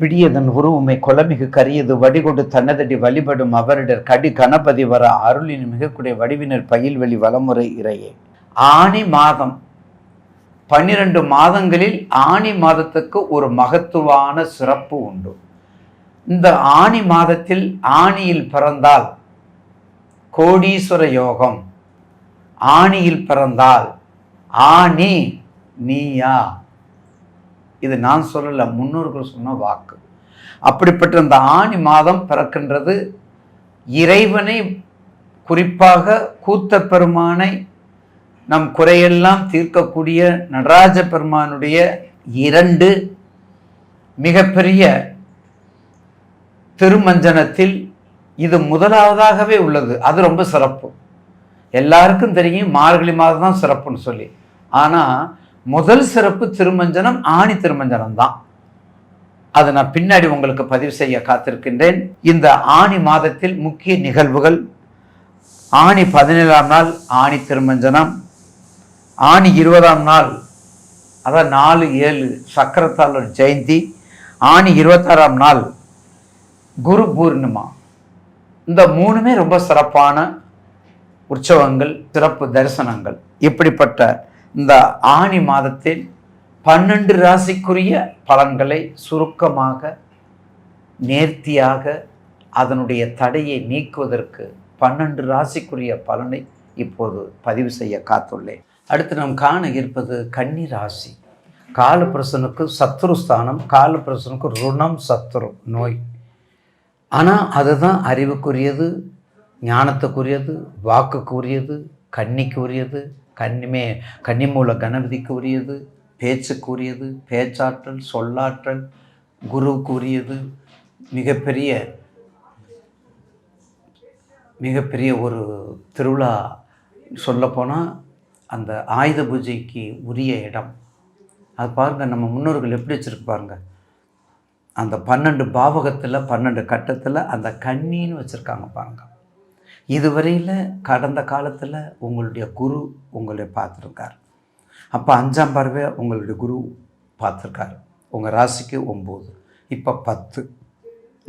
பிடியதன் உருவுமை கொலமிகு கரியது வடிகொண்டு தன்னதடி வழிபடும் அவரிடர் கடி கணபதி வர அருளின் மிகக்கூடிய வடிவினர் பயில்வெளி வலமுறை இறையே. ஆணி மாதம் பன்னிரண்டு மாதங்களில் ஆணி மாதத்துக்கு ஒரு மகத்துவான சிறப்பு உண்டு. இந்த ஆணி மாதத்தில் ஆணியில் பிறந்தால் கோடீஸ்வர யோகம். ஆணியில் பிறந்தால் ஆணி நீயா. இது நான் சொல்லலை முன்னோர்கள் சொன்ன வாக்கு. அப்படிப்பட்ட அந்த ஆணி மாதம் பிறக்கின்றது. இறைவனை குறிப்பாக கூத்த பெருமானை நம் குறையெல்லாம் தீர்க்கக்கூடிய நடராஜ பெருமானுடைய இரண்டு மிகப்பெரிய திருமஞ்சனத்தில் இது முதலாவதாகவே உள்ளது. அது ரொம்ப சிறப்பு. எல்லாருக்கும் தெரியும் மார்கழி மாதம் தான் சிறப்புன்னு சொல்லி. ஆனால் முதல் சிறப்பு திருமஞ்சனம் ஆணி திருமஞ்சனம் தான் அதை நான் பின்னாடி உங்களுக்கு பதிவு செய்ய காத்திருக்கின்றேன். இந்த ஆணி மாதத்தில் முக்கிய நிகழ்வுகள் ஆணி பதினேழாம் நாள் ஆணி திருமஞ்சனம் ஆணி இருபதாம் நாள் அதான் நாலு ஏழு சக்கரத்தாளர் ஜெயந்தி ஆணி இருபத்தாறாம் நாள் குரு பூர்ணிமா. இந்த மூணுமே ரொம்ப சிறப்பான உற்சவங்கள் சிறப்பு தரிசனங்கள். இப்படிப்பட்ட இந்த ஆணி மாதத்தில் பன்னெண்டு ராசிக்குரிய பலன்களை சுருக்கமாக நேர்த்தியாக அதனுடைய தடையை நீக்குவதற்கு பன்னெண்டு ராசிக்குரிய பலனை இப்போது பதிவு செய்ய காத்துள்ளேன். அடுத்து நாம் காண இருப்பது கன்னி ராசி. காலபிரசனுக்கு சத்ருஸ்தானம் காலபிரசனுக்கு ருணம் சத்ரு நோய். ஆனால் அதுதான் அறிவுக்குரியது ஞானத்துக்குரியது வாக்குக்குரியது கன்னிக்குரியது கன்னிமே கன்னிமூல கணபதிக்கு உரியது பேச்சுக்கு உரியது பேச்சாற்றல் சொல்லாற்றல் குருவுக்குரியது மிகப்பெரிய மிகப்பெரிய ஒரு திருவிழா சொல்லப்போனால் அந்த ஆயுத பூஜைக்கு உரிய இடம். அது பாருங்கள் நம்ம முன்னோர்கள் எப்படி வச்சுருக்கு பாருங்க. அந்த பன்னெண்டு பாவகத்தில் பன்னெண்டு கட்டத்தில் அந்த கன்னின்னு வச்சுருக்காங்க பாருங்கள் இதுவரையில் கடந்த காலத்தில் உங்களுடைய குரு உங்களை பார்த்துருக்கார். அப்போ அஞ்சாம் பறவை உங்களுடைய குரு பார்த்துருக்காரு. உங்கள் ராசிக்கு ஒம்பது இப்போ பத்து.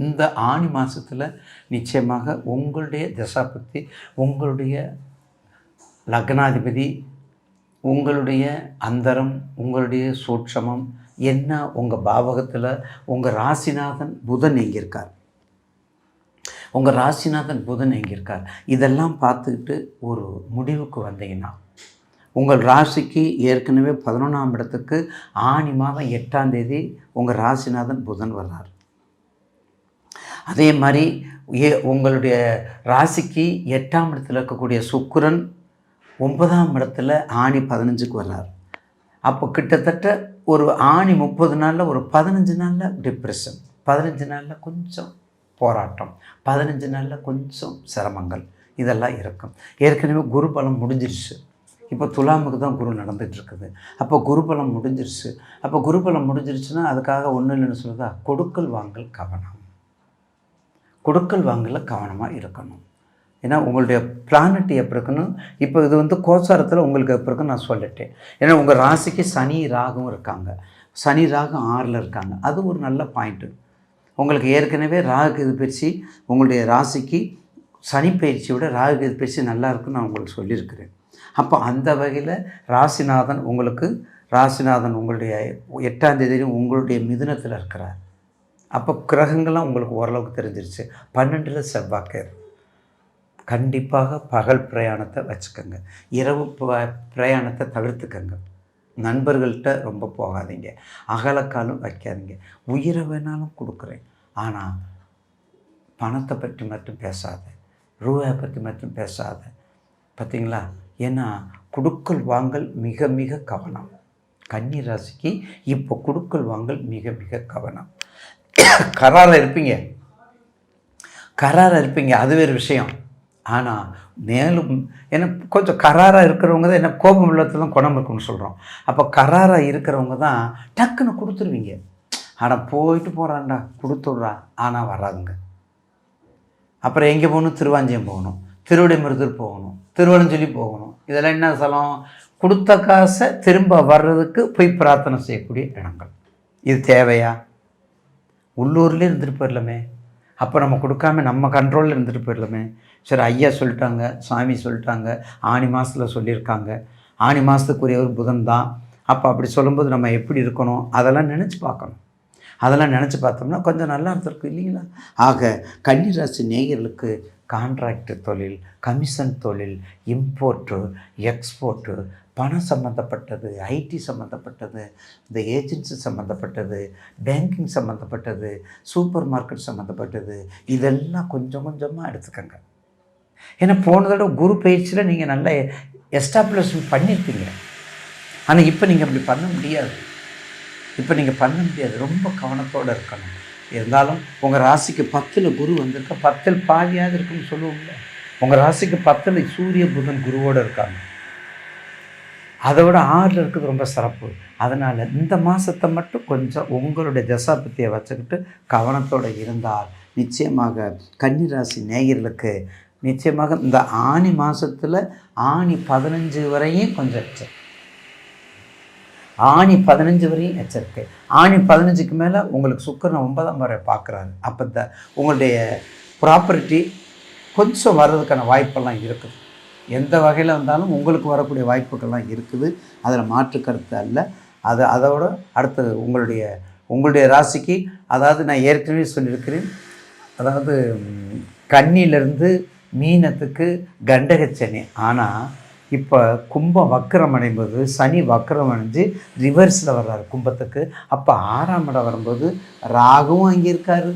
இந்த ஆணி மாதத்தில் நிச்சயமாக உங்களுடைய தசாபக்தி உங்களுடைய லக்னாதிபதி உங்களுடைய அந்தரம் உங்களுடைய சூட்சமம் என்ன உங்கள் பாவகத்தில் உங்கள் ராசிநாதன் புதன் எங்கே இருக்கார். உங்கள் ராசிநாதன் புதன் எங்கே இருக்கார். இதெல்லாம் பார்த்துக்கிட்டு ஒரு முடிவுக்கு வந்தீங்கன்னா உங்கள் ராசிக்கு ஏற்கனவே பதினொன்றாம் இடத்துக்கு ஆணி மாதம் எட்டாம் தேதி உங்கள் ராசிநாதன் புதன் வர்றார். அதே மாதிரி ஏ உங்களுடைய ராசிக்கு எட்டாம் இடத்தில் இருக்கக்கூடிய சுக்கிரன் ஒன்பதாம் இடத்துல ஆணி பதினஞ்சுக்கு வர்றார். அப்போ கிட்டத்தட்ட ஒரு ஆணி முப்பது நாளில் ஒரு பதினஞ்சு நாளில் டிப்ரெஷன் பதினஞ்சு நாளில் கொஞ்சம் போராட்டம். பதினஞ்சு நாளில் கொஞ்சம் சிரமங்கள். இதெல்லாம் இருக்கும். ஏற்கனவே குரு பலம் முடிஞ்சிருச்சு. இப்போ துலாமுக்கு தான் குரு நடந்துகிட்ருக்குது. அப்போ குருபலம் முடிஞ்சிருச்சு. அப்போ குருபலம் முடிஞ்சிருச்சுன்னா அதுக்காக ஒன்றும் இல்லைன்னு சொல்லுதா கொடுக்கல் வாங்கல் கவனம். கொடுக்கல் வாங்கல கவனமாக இருக்கணும். ஏன்னா உங்களுடைய பிளானட் எப்போ இருக்குன்னு இப்போ இது வந்து கோச்சாரத்தில் உங்களுக்கு எப்போ இருக்குன்னு நான் சொல்லிட்டேன். ஏன்னா உங்கள் ராசிக்கு சனி ராகும் இருக்காங்க. சனி ராகம் ஆறில் இருக்காங்க. அது ஒரு நல்ல பாயிண்ட்டு உங்களுக்கு ஏற்கனவே ராகு கேது பயிற்சி உங்களுடைய ராசிக்கு சனி பயிற்சியை விட ராகு கேது பயிற்சி நல்லா இருக்குன்னு நான் உங்களுக்கு சொல்லியிருக்கிறேன். அப்போ அந்த வகையில் ராசிநாதன் உங்களுக்கு ராசிநாதன் உங்களுடைய எட்டாம் தேதியிலும் உங்களுடைய மிதுனத்தில் இருக்கிறார். அப்போ கிரகங்கள்லாம் உங்களுக்கு ஓரளவுக்கு தெரிஞ்சிருச்சு. பன்னெண்டில் செவ்வாய்க்கர் கண்டிப்பாக பகல் பிரயாணத்தை வச்சுக்கோங்க. இரவு ப- பிரயாணத்தை தவிர்த்துக்கங்க. நண்பர்கள்ட்ட ரொம்ப போகாதீங்க. அகலக்காலும் வைக்காதீங்க. உயிரை வேணாலும் கொடுக்குறேன். ஆனால் பணத்தை பற்றி மட்டும் பேசாத ரூபாயை பற்றி மட்டும் பேசாத. பார்த்தீங்களா ஏன்னா கொடுக்கல் வாங்கல் மிக மிக கவனம். கன்னி ராசிக்கு இப்போ கொடுக்கல் வாங்கல் மிக மிக கவனம். கராராக இருப்பீங்க. கராராக இருப்பீங்க. அது வேறு விஷயம். ஆனால் மேலும் ஏன்னா கொஞ்சம் கராராக இருக்கிறவங்க தான் என்ன கோபம் உள்ளத்துல தான் குணம் இருக்குன்னு சொல்கிறோம் அப்போ கராராக இருக்கிறவங்க தான் டக்குன்னு கொடுத்துருவீங்க. ஆனால் போயிட்டு போகிறான்டா கொடுத்துட்றா. ஆனால் வராதுங்க. அப்புறம் எங்கே போகணும்? திருவாஞ்சியம் போகணும். திருவிடைமருதூர் போகணும். திருவலஞ்சொல்லி போகணும். இதெல்லாம் என்ன சொல்லலாம் கொடுத்த காசை திரும்ப வர்றதுக்கு போய் பிரார்த்தனை செய்யக்கூடிய இடங்கள். இது தேவையா? உள்ளூர்லேயே இருந்துட்டு போயிடலாமே. அப்போ நம்ம கொடுக்காம நம்ம கண்ட்ரோலில் இருந்துட்டு போயிடலாமே. சரி ஐயா சொல்லிட்டாங்க சாமி சொல்லிட்டாங்க ஆணி மாதத்தில் சொல்லியிருக்காங்க. ஆணி மாதத்துக்குரிய ஒரு புதன் தான். அப்போ அப்படி சொல்லும்போது நம்ம எப்படி இருக்கணும்? அதெல்லாம் நினச்சி பார்க்கணும். அதெல்லாம் நினச்சி பார்த்தோம்னா கொஞ்சம் நல்லா இருந்திருக்கும் இல்லைங்களா? ஆக கன்னிராசி நேயர்களுக்கு கான்ட்ராக்ட் தொழில் கமிஷன் தொழில் இம்போர்ட்டு எக்ஸ்போர்ட்டு பணம் சம்மந்தப்பட்டது ஐடி சம்மந்தப்பட்டது இந்த ஏஜென்சி சம்மந்தப்பட்டது பேங்கிங் சம்மந்தப்பட்டது சூப்பர் மார்க்கெட் சம்மந்தப்பட்டது இதெல்லாம் கொஞ்சம் கொஞ்சமாக எடுத்துக்கோங்க. ஏன்னா போன தடவை குரு பயிற்சியில் நீங்கள் நல்லா எஸ்டாப்ளிஷ்மெண்ட் பண்ணியிருப்பீங்க ஆனால் இப்போ நீங்கள் அப்படி பண்ண முடியாது. இப்போ நீங்கள் பண்ண முடியாது. ரொம்ப கவனத்தோடு இருக்கணும். இருந்தாலும் உங்கள் ராசிக்கு பத்தில் குரு வந்திருக்க? பத்தில் பாதியாவது இருக்குன்னு சொல்லுவோம்ல. உங்கள் ராசிக்கு பத்தில் சூரிய புதன் குருவோடு இருக்காங்க. அதை விட ஆறில் இருக்கிறது ரொம்ப சிறப்பு. அதனால் இந்த மாதத்தை மட்டும் கொஞ்சம் உங்களுடைய தசாபத்தியை வச்சுக்கிட்டு கவனத்தோடு இருந்தால் நிச்சயமாக கன்னிராசி நேயர்களுக்கு நிச்சயமாக இந்த ஆணி மாதத்தில் ஆணி பதினஞ்சு வரையும் கொஞ்சம் ஆணி பதினஞ்சு வரையும் எச்சரிக்கை. ஆணி பதினஞ்சுக்கு மேலே உங்களுக்கு சுக்கரன் ஒன்பதாம் வரை பார்க்குறாரு. அப்போ இந்த உங்களுடைய ப்ராப்பர்ட்டி கொஞ்சம் வர்றதுக்கான வாய்ப்பெல்லாம் இருக்குது. எந்த வகையில் வந்தாலும் உங்களுக்கு வரக்கூடிய வாய்ப்புகள்லாம் இருக்குது. அதில் மாற்று கருத்து அல்ல. அது அதோட அடுத்தது உங்களுடைய உங்களுடைய ராசிக்கு அதாவது நான் ஏற்கனவே சொல்லியிருக்கிறேன். அதாவது ம், மீனத்துக்கு கண்டகச்சனி. ஆனால் இப்போ கும்பம் வக்கரம் அடையும்போது சனி வக்கரம் அடைஞ்சு ரிவர்ஸில் வர்றாரு கும்பத்துக்கு. அப்போ ஆறாம் இடம் வரும்போது ராகுவும் அங்கே இருக்காரு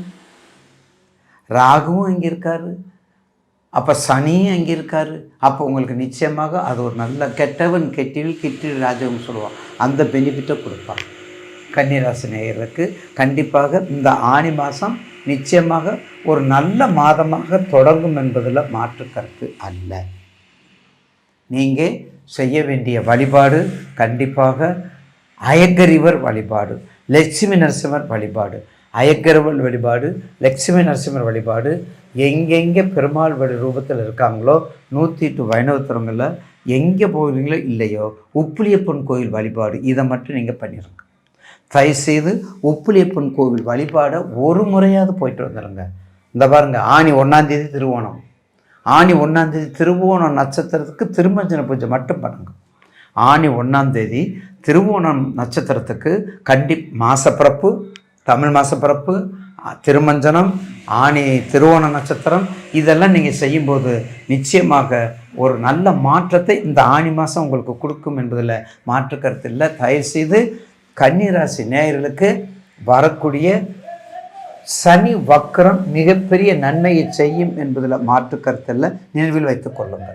ராகுவும் அங்கே இருக்காரு அப்போ சனியும் அங்கே இருக்காரு அப்போ உங்களுக்கு நிச்சயமாக அது ஒரு நல்ல கெட்டவன் கெட்டில் கிட்டில் ராஜகம் சொல்லுவான். அந்த பெனிஃபிட்டை கொடுப்பான். கன்னிராசி நேயர்களுக்கு கண்டிப்பாக இந்த ஆணி மாதம் நிச்சயமாக ஒரு நல்ல மாதமாக தொடங்கும் என்பதில் மாற்று கருத்து அல்ல. நீங்கள் செய்ய வேண்டிய வழிபாடு கண்டிப்பாக அயக்கரிவர் வழிபாடு லட்சுமி நரசிம்மர் வழிபாடு அயக்கரவன் வழிபாடு லட்சுமி நரசிம்மர் வழிபாடு எங்கெங்கே பெருமாள் வழி ரூபத்தில் இருக்காங்களோ நூற்றி எட்டு வைணவத்தரங்களில் எங்கே போகிறீங்களோ இல்லையோ உப்புளியப்பன் கோயில் வழிபாடு இதை மட்டும் நீங்கள் பண்ணிடுங்க தயவுசெய்து உப்புளியப்பன் கோவில் வழிபாடை ஒரு முறையாவது போயிட்டு வந்துடுங்க இந்த பாருங்க ஆணி ஒன்றாந்தேதி திருவோணம். ஆணி ஒன்றாந்தேதி திருவோணம் நட்சத்திரத்துக்கு திருமஞ்சன பூஜை மட்டும் பண்ணுங்க. ஆணி ஒன்றாந்தேதி திருவோணம் நட்சத்திரத்துக்கு கண்டி மாசப்பிறப்பு தமிழ் மாசப்பிறப்பு திருமஞ்சனம் ஆணி திருவோண நட்சத்திரம் இதெல்லாம் நீங்கள் செய்யும்போது நிச்சயமாக ஒரு நல்ல மாற்றத்தை இந்த ஆணி மாதம் உங்களுக்கு கொடுக்கும் என்பதில் மாற்று கருத்து இல்லை. தயவுசெய்து கன்னிராசி நேயர்களுக்கு வரக்கூடிய சனி வக்கரம் மிகப்பெரிய நன்மையை செய்யும் என்பதில் மாற்று கருத்தில் நினைவில் வைத்துக் கொள்ளுங்கள்.